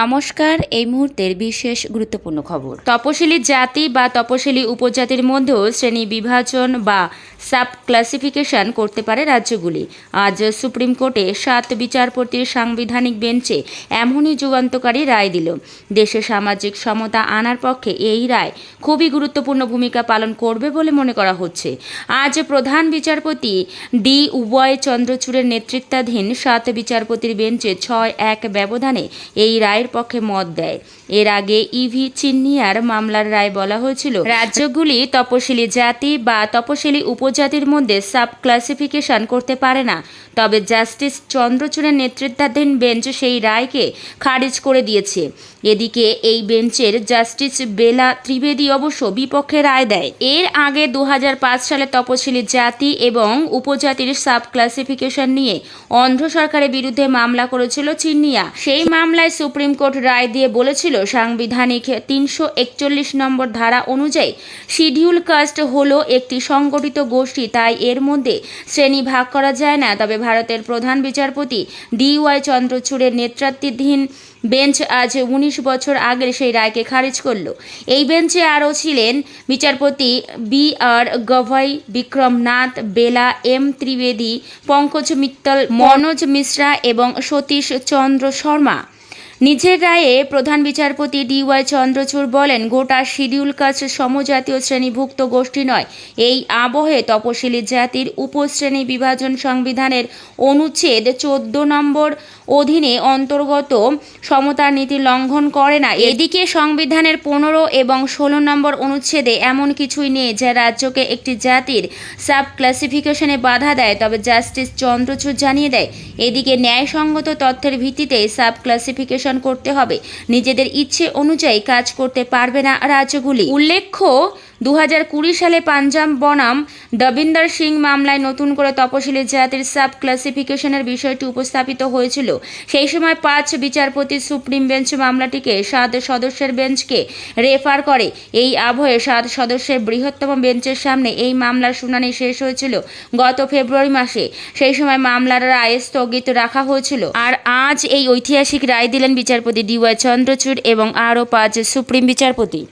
নমস্কার, এই মুহূর্তের বিশেষ গুরুত্বপূর্ণ খবর। তপশিলি জাতি বা তপশিলি উপজাতির মধ্যেও শ্রেণি বিভাজন বা সাব ক্লাসিফিকেশন করতে পারে রাজ্যগুলি। আজ সুপ্রিম কোর্টে সাত বিচারপতির সাংবিধানিক বেঞ্চে এমনই যুগান্তকারী রায় দিল। দেশে সামাজিক সমতা আনার পক্ষে এই রায় খুবই গুরুত্বপূর্ণ ভূমিকা পালন করবে বলে মনে করা হচ্ছে। আজ প্রধান বিচারপতি ডি উভয় চন্দ্রচূড়ের নেতৃত্বাধীন সাত বিচারপতির বেঞ্চে ছয় এক ব্যবধানে এই রায়ের পক্ষে মত দেয়। এর আগে ইভি চিন্নিয়ার মামলার রায় বলা হয়েছিল, রাজ্যগুলি তপশিলি জাতি বা তপশিলি উপজাতির মধ্যে সাব ক্লাসিফিকেশন করতে পারে না। তবে জাস্টিস চন্দ্রচূড়ের নেতৃত্বাধীন বেঞ্চ সেই রায়কে খারিজ করে দিয়েছে। এদিকে এই বেঞ্চের জাস্টিস বেলা ত্রিবেদী অবশ্য বিপক্ষে রায় দেয়। এর আগে দু হাজার পাঁচ সালে তপশিলি জাতি এবং উপজাতির সাব ক্লাসিফিকেশন নিয়ে অন্ধ্র সরকারের বিরুদ্ধে মামলা করেছিল চিন্নিয়া সেই মামলায় সুপ্রিম কোর্ট রায় দিয়ে বলেছিল, সাংবিধানিক তিনশো একচল্লিশ নম্বর ধারা অনুযায়ী শিডিউল কাস্ট হলো একটি সংগঠিত গোষ্ঠী, তাই এর মধ্যে শ্রেণি ভাগ করা যায় না। তবে ভারতের প্রধান বিচারপতি ডি ওয়াই চন্দ্রচূড়ের নেতৃত্বাধীন বেঞ্চ আজ উনিশ বছর আগের সেই রায়কে খারিজ করল। এই বেঞ্চে আরও ছিলেন বিচারপতি বি আর গভাই বিক্রম নাথ, বেলা এম ত্রিবেদী, পঙ্কজ মিত্তল, মনোজ মিশ্রা এবং সতীশ চন্দ্র শর্মা। নিজের রায়ে প্রধান বিচারপতি ডি ওয়াই চন্দ্রচূড় বলেন, গোটা শিডিউল কাস্ট সমজাতীয় শ্রেণীভুক্ত গোষ্ঠী নয়। এই আবহে তপশিলি জাতির উপশ্রেণী বিভাজন সংবিধানের অনুচ্ছেদ চোদ্দ নম্বর অধীনে অন্তর্গত সমতার নীতি লঙ্ঘন করে না। এদিকে সংবিধানের পনেরো এবং ষোলো নম্বর অনুচ্ছেদে এমন কিছুই নেই যা রাজ্যকে একটি জাতির সাব ক্লাসিফিকেশনে বাধা দেয়, তবে জাস্টিস চন্দ্রচূড় জানিয়ে দেয়, এদিকে ন্যায়সঙ্গত তথ্যের ভিত্তিতে সাব ক্লাসিফিকেশন করতে হবে। নিজেদের ইচ্ছে অনুযায়ী কাজ করতে পারবে না রাজ্যগুলি। উল্লেখ্য দু সালে পাঞ্জাব বনাম দবিন্দর সিং মামলায় নতুন করে তপশিলি জাতির সাব ক্লাসিফিকেশনের বিষয়টি উপস্থাপিত হয়েছিল। সেই সময় পাঁচ বিচারপতি সুপ্রিম বেঞ্চ মামলাটিকে সাত সদস্যের বেঞ্চকে রেফার করে। এই আবহে সাত সদস্যের বৃহত্তম বেঞ্চের সামনে এই মামলার শুনানি শেষ হয়েছিল গত ফেব্রুয়ারি মাসে। সেই সময় মামলার রায় স্থগিত রাখা হয়েছিল। আর আজ এই ঐতিহাসিক রায় দিলেন বিচারপতি ডিওয়াই চন্দ্রচূড় এবং আরও পাঁচ সুপ্রিম বিচারপতি।